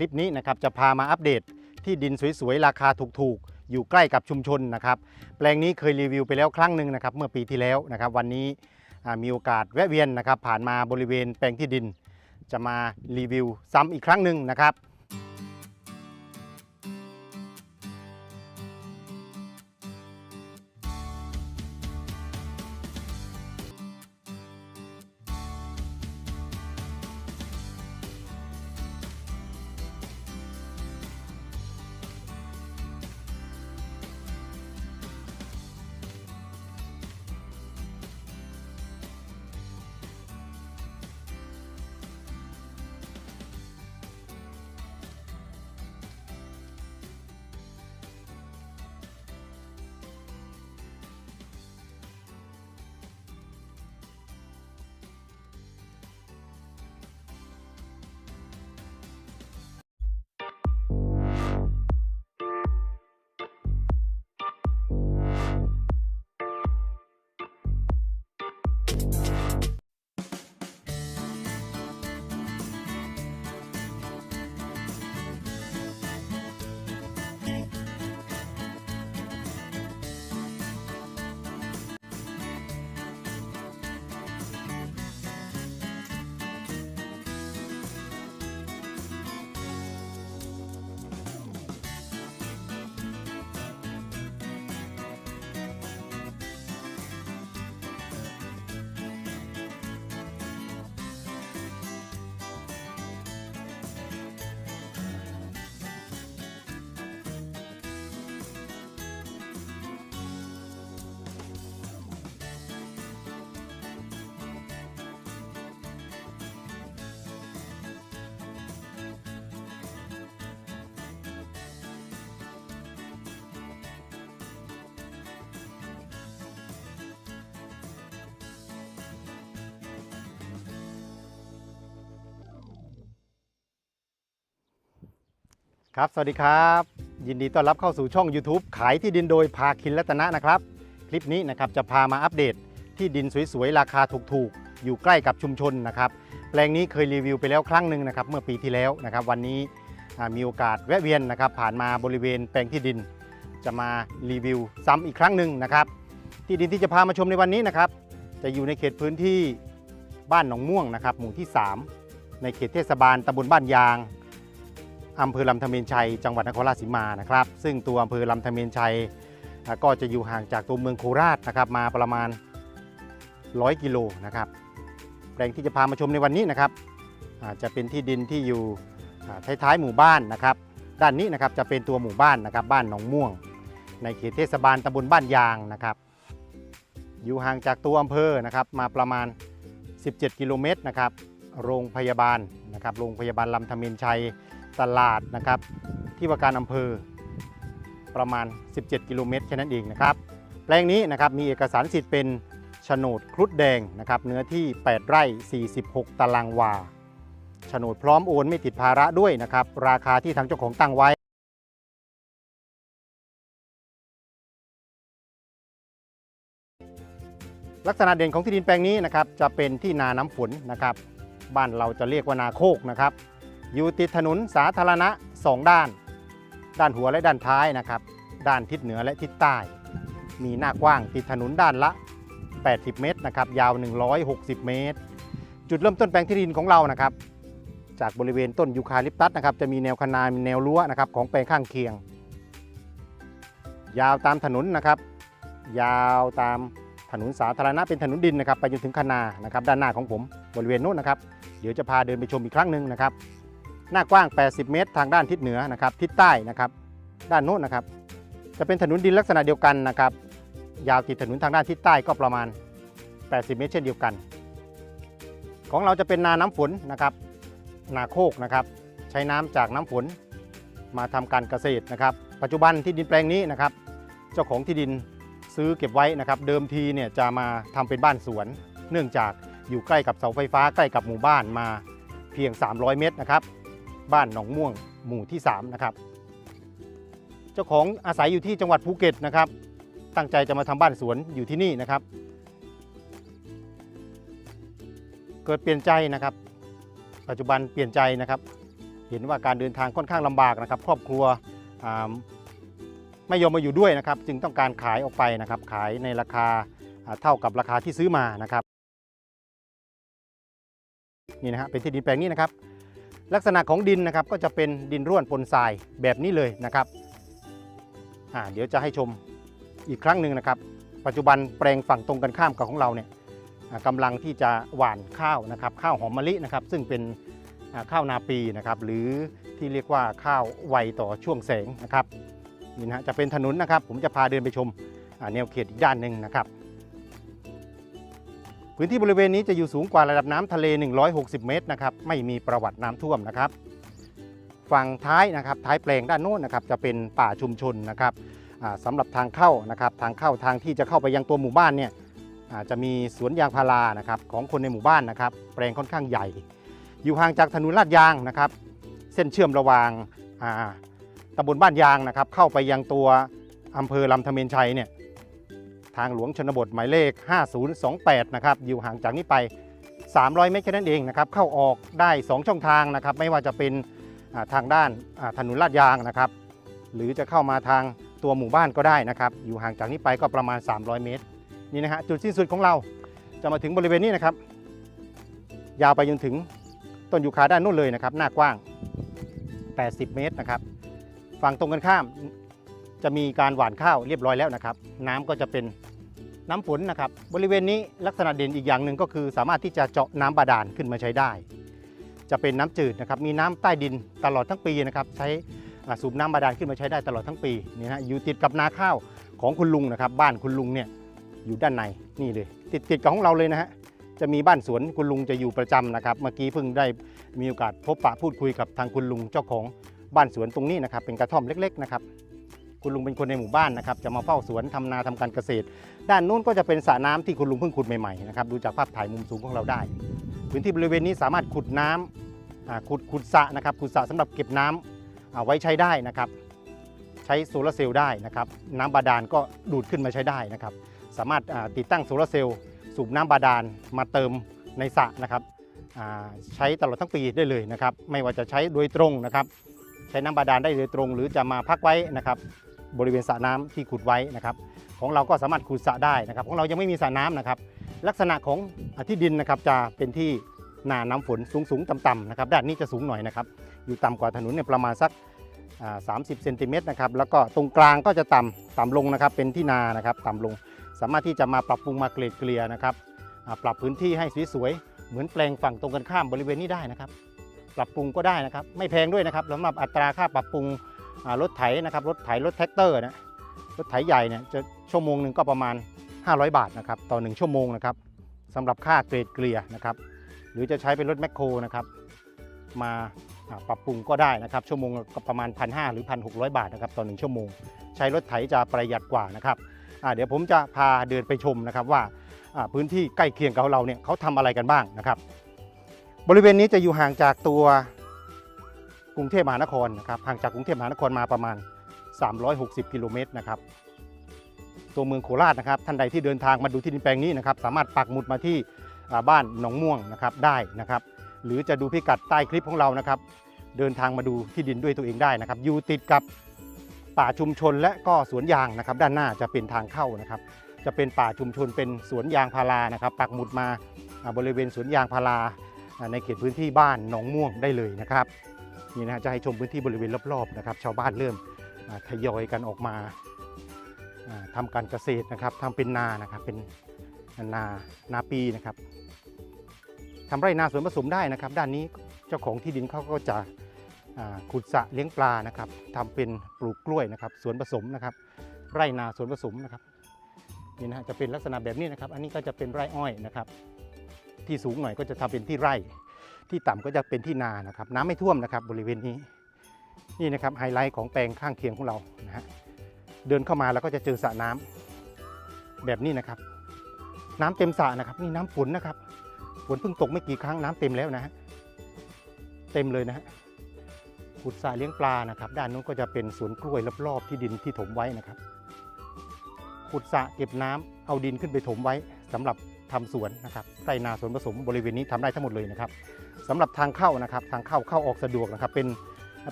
ลิปนี้นะครับจะพามาอัปเดตที่ดินสวยๆ ราคาถูกๆ อยู่ใกล้กับชุมชนนะครับ แปลงนี้เคยรีวิวไปแล้วครั้งหนึ่งนะครับเมื่อปีที่แล้วนะครับ วันนี้มีโอกาสแวะเวียนนะครับ ผ่านมาบริเวณแปลงที่ดิน จะมารีวิวซ้ำอีกครั้งหนึ่งนะครับ ครับ สวัสดีครับ ยินดีต้อนรับเข้าสู่ช่อง YouTube ขายที่ดินโดยภาคินรัตนะนะครับ คลิปนี้นะครับจะพามาอัปเดตที่ดินสวยๆ ราคาถูกๆ อยู่ใกล้กับชุมชนนะครับ แปลงนี้เคยรีวิวไปแล้วครั้งหนึ่งนะครับ เมื่อปีที่แล้วนะครับ วันนี้มีโอกาสแวะเวียนนะครับ ผ่านมาบริเวณแปลงที่ดิน จะมารีวิวซ้ำอีกครั้งหนึ่งนะครับ ที่ดินที่จะพามาชมในวันนี้นะครับ จะอยู่ในเขตพื้นที่บ้านหนองม่วงนะครับ หมู่ที่ 3 ในเขตเทศบาลตำบลบ้านยาง อำเภอลำธเมนชัย จังหวัดนครราชสีมานะครับ ซึ่งตัวอำเภอลำธเมนชัยก็จะอยู่ห่างจากตัวเมืองโคราชนะครับมาประมาณ 100 กิโลนะครับแปลงที่จะพามาชมในวันนี้นะครับจะเป็นที่ดินที่อยู่อ่าท้ายๆหมู่บ้านนะครับ ด้านนี้นะครับจะเป็นตัวหมู่บ้านนะครับบ้านหนองม่วง ในเขตเทศบาลตำบลบ้านยางนะครับ อยู่ห่างจากตัวอำเภอนะครับมาประมาณ 17 กิโลเมตรนะครับโรงพยาบาลนะครับโรงพยาบาลลำธเมนชัย ตลาดนะครับ ที่ว่าการอำเภอประมาณ 17 กิโลเมตรแค่นั้นเองนะครับ แปลงนี้นะครับมีเอกสารสิทธิ์เป็นโฉนดครุฑแดงนะครับเนื้อที่ 8 ไร่ 46 ตารางวาโฉนดพร้อมโอนไม่ติดภาระด้วยนะครับ ราคาที่ทางเจ้าของตั้งไว้ลักษณะเด่นของที่ดินแปลงนี้นะครับจะเป็นที่นาน้ำฝนนะครับ บ้านเราจะเรียกว่านาโคกนะครับ อยู่ติดถนนสาธารณะ 2 ด้าน ด้านหัวและด้านท้ายนะครับ ด้านทิศเหนือและทิศใต้ มีหน้ากว้างติดถนนด้านละ 80 เมตรนะครับ ยาว 160 เมตร จุดเริ่มต้นแปลงที่ดินของเรานะครับ จากบริเวณต้นยูคาลิปตัสนะครับ จะมีแนวคนามีแนวรั้วนะครับของแปลงข้างเคียง ยาวตามถนนนะครับ ยาวตามถนนสาธารณะเป็นถนนดินนะครับ ไปจนถึงคนานะครับ ด้านหน้าของผมบริเวณโน้นนะครับ เดี๋ยวจะพาเดินไปชมอีกครั้งหนึ่งนะครับ หน้ากว้าง 80 เมตร ทางด้านทิศเหนือนะครับทิศใต้นะครับด้านโน้นนะครับ จะเป็นถนนดินลักษณะเดียวกันนะครับยาวติดถนนทางด้านทิศใต้ก็ประมาณ 80 เมตร เช่นเดียวกัน ของเราจะเป็นนาน้ำฝนนะครับ นาโคกนะครับ ใช้น้ำจากน้ำฝนมาทำการเกษตรนะครับ ปัจจุบันที่ดินแปลงนี้นะครับ เจ้าของที่ดินซื้อเก็บไว้นะครับ เดิมทีเนี่ยจะมาทำเป็นบ้านสวน เนื่องจากอยู่ใกล้กับเสาไฟฟ้าใกล้กับหมู่บ้านมาเพียง 300 เมตรนะครับ บ้านหนองม่วงหมู่ที่ 3 นะครับ เจ้าของอาศัยอยู่ที่จังหวัดภูเก็ตนะครับ ตั้งใจจะมาทำบ้านสวนอยู่ที่นี่นะครับ เกิดเปลี่ยนใจนะครับ ปัจจุบันเปลี่ยนใจนะครับ เห็นว่าการเดินทางค่อนข้างลำบากนะครับ ครอบครัวไม่ยอมมาอยู่ด้วยนะครับ จึงต้องการขายออกไปนะครับ ขายในราคาอ่าเท่ากับราคาที่ซื้อมานะครับนี่นะฮะเป็นที่ดินแปลงนี้นะครับ ลักษณะของดินนะครับก็จะเป็นดินร่วนปนทรายแบบนี้เลยนะครับเดี๋ยวจะให้ชมอีกครั้งหนึ่งนะครับ ปัจจุบันแปลงฝั่งตรงกันข้ามกับของเราเนี่ยกำลังที่จะหว่านข้าวนะครับข้าวหอมมะลินะครับซึ่งเป็นข้าวนาปีนะครับหรือที่เรียกว่าข้าวไวต่อช่วงแสงนะครับนี่นะจะเป็นถนนนะครับ ผมจะพาเดินไปชมแนวเขตอีกด้านหนึ่งนะครับ พื้นที่บริเวณนี้จะอยู่สูงกว่าระดับน้ำทะเล 160 เมตรนะครับไม่มีประวัติน้ำท่วมนะครับ ฝั่งท้ายนะครับท้ายแปลงด้านโน้นนะครับจะเป็นป่าชุมชนนะครับอ่าสำหรับทางเข้านะครับทางเข้าทางที่จะเข้าไปยังตัวหมู่บ้านเนี่ยจะมีสวนยางพารานะครับของคนในหมู่บ้านนะครับแปลงค่อนข้างใหญ่ อยู่ห่างจากถนนลาดยางนะครับเส้นเชื่อมระหว่างตำบลบ้านยางนะครับเข้าไปยังตัวอำเภอลำธเมนชัยเนี่ย ทางหลวงชนบทหมายเลข 5028 นะครับ อยู่ห่างจากนี้ไป 300 เมตรแค่นั้นเองนะครับ เข้าออกได้ 2 ช่องทางนะครับ ไม่ว่าจะเป็นทางด้านถนนลาดยางนะครับ หรือจะเข้ามาทางตัวหมู่บ้านก็ได้นะครับ อยู่ห่างจากนี้ไปก็ประมาณ 300 เมตร นี่นะฮะ จุดสิ้นสุดของเราจะมาถึงบริเวณนี้นะครับ ยาวไปจนถึงต้นยูคาด้านนู้นเลยนะครับ หน้ากว้าง 80 เมตรนะครับ ฝั่งตรงกันข้าม จะมีการหว่านข้าวเรียบร้อยแล้วนะครับ น้ำก็จะเป็นน้ำฝนนะครับ บริเวณนี้ลักษณะเด่นอีกอย่างหนึ่งก็คือ สามารถที่จะเจาะน้ำบาดาลขึ้นมาใช้ได้ จะเป็นน้ำจืดนะครับ มีน้ำใต้ดินตลอดทั้งปีนะครับ ใช้สูบน้ำบาดาลขึ้นมาใช้ได้ตลอดทั้งปีนี่นะอยู่ติดกับนาข้าวของคุณลุงนะครับ บ้านคุณลุงเนี่ยอยู่ด้านในนี่เลย ติดติดกับของเราเลยนะฮะจะมีบ้านสวนคุณลุงจะอยู่ประจำนะครับ เมื่อกี้เพิ่งได้มีโอกาสพบปะพูดคุยกับทางคุณลุงเจ้าของบ้านสวนตรงนี้นะครับ เป็นกระท่อมเล็ก ๆ นะครับ คุณลุงเป็นคนในหมู่บ้านนะครับจะมาเฝ้าสวนทำนาทำการเกษตร ด้านนู้นก็จะเป็นสระน้ำที่คุณลุงเพิ่งขุดใหม่ๆนะครับดูจากภาพถ่ายมุมสูงของเราได้ พื้นที่บริเวณนี้สามารถขุดน้ำอ่าขุดขุดสระนะครับขุดสระสำหรับเก็บน้ำอ่าไว้ใช้ได้นะครับ ใช้โซลาร์เซลล์ได้นะครับน้ำบาดาลก็ดูดขึ้นมาใช้ได้นะครับ สามารถติดตั้งโซลาร์เซลล์สูบน้ำบาดาลมาเติมในสระนะครับใช้ตลอดทั้งปีได้เลยนะครับ ไม่ว่าจะใช้โดยตรงนะครับ ใช้น้ำบาดาลได้โดยตรง หรือจะมาพักไว้นะครับ บริเวณสระน้ำที่ขุดไว้นะครับ ของเราก็สามารถขุดสระได้นะครับ ของเรายังไม่มีสระน้ำนะครับ ลักษณะของอที่ดินนะครับจะเป็นที่นาน้ำฝนสูงสูงๆต่ำๆนะครับด้านนี้จะสูงหน่อยนะครับ อยู่ต่ำกว่าถนนเนี่ยประมาณสักอ่า30เซนติเมตรนะครับแล้วก็ตรงกลางก็จะต่ำต่ำลงนะครับ เป็นที่นานะครับต่ำลง สามารถที่จะมาปรับปรุงมาเกลดเกลี่ยนะครับปรับพื้นที่ให้สวยๆเหมือนแปลงฝั่งตรงกันข้ามบริเวณนี้ได้นะครับ ปรับปรุงก็ได้นะครับ ไม่แพงด้วยนะครับสำหรับอัตราค่าปรับปรุง รถไถนะครับรถไถรถแท็กเตอร์นะรถไถใหญ่เนี่ยจะชั่วโมงหนึ่งก็ประมาณ 500 บาทนะครับต่อ 1 ชั่วโมงนะครับสำหรับค่าเกรดเกลี่ยนะครับหรือจะใช้เป็นรถแมคโครนะครับมาปรับปรุงก็ได้นะครับ ชั่วโมงก็ประมาณ 1,500 หรือ 1,600 บาทนะครับต่อ 1 ชั่วโมง ใช้รถไถจะประหยัดกว่านะครับเดี๋ยวผมจะพาเดินไปชมนะครับว่าพื้นที่ใกล้เคียงกับเราเนี่ยเขาทำอะไรกันบ้างนะครับ บริเวณนี้จะอยู่ห่างจากตัว รุงเทพมหานครนะครับห่างจากกรุงเทพมหานครมาประมาณ 360 กิโลเมตรนะครับตัวเมืองโคราชนะครับท่านใดที่เดินทางมาดูที่ดินแปลงนี้นะครับสามารถปักหมุดมาที่บ้านหนองม่วงนะครับได้นะครับหรือจะดูพิกัดใต้คลิปของเรานะครับ เดินทางมาดูที่ดินด้วยตัวเองได้นะครับ อยู่ติดกับป่าชุมชนและก็สวนยางนะครับ ด้านหน้าจะเป็นทางเข้านะครับ จะเป็นป่าชุมชนเป็นสวนยางพารานะครับ ปักหมุดมาบริเวณสวนยางพาราในเขตพื้นที่บ้านหนองม่วงได้เลยนะครับ นี่นะจะให้ชมพื้นที่บริเวณรอบๆนะครับ ชาวบ้านเริ่มทยอยกันออกมาอ่าทำการเกษตรนะครับทำเป็นนานะครับเป็นนานาปีนะครับทำไร่นาสวนผสมได้นะครับ ด้านนี้เจ้าของที่ดินเขาก็จะขุดสระเลี้ยงปลานะครับทำเป็นปลูกกล้วยนะครับสวนผสมนะครับ ไร่นาสวนผสมนะครับนี่นะจะเป็นลักษณะแบบนี้นะครับ อันนี้ก็จะเป็นไร่อ้อยนะครับ ที่สูงหน่อยก็จะทำเป็นที่ไร่ ที่ต่ำก็จะเป็นที่นานะครับ น้ำไม่ท่วมนะครับ บริเวณนี้นี่นะครับไฮไลท์ของแปลงข้างเคียงของเรานะฮะเดินเข้ามาแล้วก็จะเจอสระน้ำแบบนี้นะครับ น้ำเต็มสระนะครับ นี่น้ำฝนนะครับฝนเพิ่งตกไม่กี่ครั้งน้ำเต็มแล้วนะฮะเต็มเลยนะฮะขุดสระเลี้ยงปลานะครับ ด้านนู้นก็จะเป็นสวนกล้วยรอบๆที่ดินที่ถมไว้นะครับขุดสระเก็บน้ำเอาดินขึ้นไปถมไว้สำหรับ ทำสวนนะครับไรนาสวนผสมบริเวณนี้ทำได้ทั้งหมดเลยนะครับสำหรับทางเข้านะครับ ทางเข้าเข้าออกสะดวกนะครับเป็น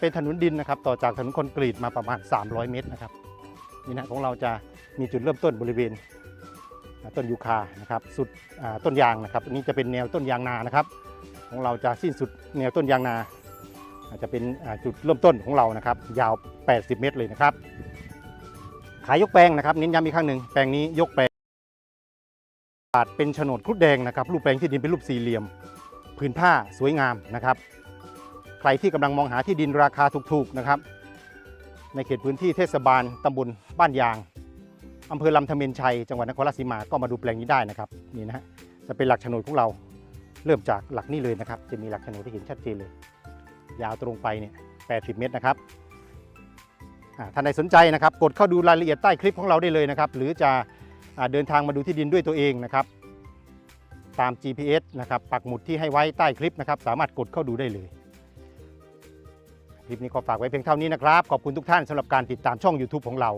เป็นถนนดินนะครับ ต่อจากถนนคอนกรีตมาประมาณ 300 เมตรนะครับนี่นะของเราจะมีจุดเริ่มต้นบริเวณต้นยูคานะครับสุดต้นยางนะครับอันนี้จะเป็นแนวต้นยางนานะครับ ของเราจะสิ้นสุดแนวต้นยางนาอาจจะเป็นจุดเริ่มต้นของเรานะครับ ยาว 80 เมตรเลยนะครับ ขายยกแปลงนะครับเน้นย้ำอีกครั้งหนึ่งแปลงนี้ยกแปลง เป็นโฉนดครุฑแดงนะครับรูปแปลงที่ดินเป็นรูปสี่เหลี่ยมผืนผ้าสวยงามนะครับ ใครที่กำลังมองหาที่ดินราคาถูกๆนะครับ ในเขตพื้นที่เทศบาลตำบลบ้านยางอำเภอลำธเมนชัยจังหวัดนครราชสีมาก็มาดูแปลงนี้ได้นะครับนี่นะฮะจะเป็นหลักโฉนดของเราเริ่มจากหลักนี้เลยนะครับ จะมีหลักโฉนดที่เห็นชัดเจนเลย ยาวตรงไปเนี่ย80 เมตรนะครับท่านใดสนใจนะครับ กดเข้าดูรายละเอียดใต้คลิปของเราได้เลยนะครับ หรือจะ เดินทางมาดูที่ดินด้วยตัวเองนะครับ ตาม GPS นะครับ ปักหมุดที่ให้ไว้ใต้คลิปนะครับ สามารถกดเข้าดูได้เลย คลิปนี้ขอฝากไว้เพียงเท่านี้นะครับ ขอบคุณทุกท่านสำหรับการติดตามช่อง YouTube ของเรา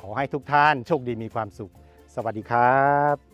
ขอให้ทุกท่านโชคดีมีความสุข สวัสดีครับ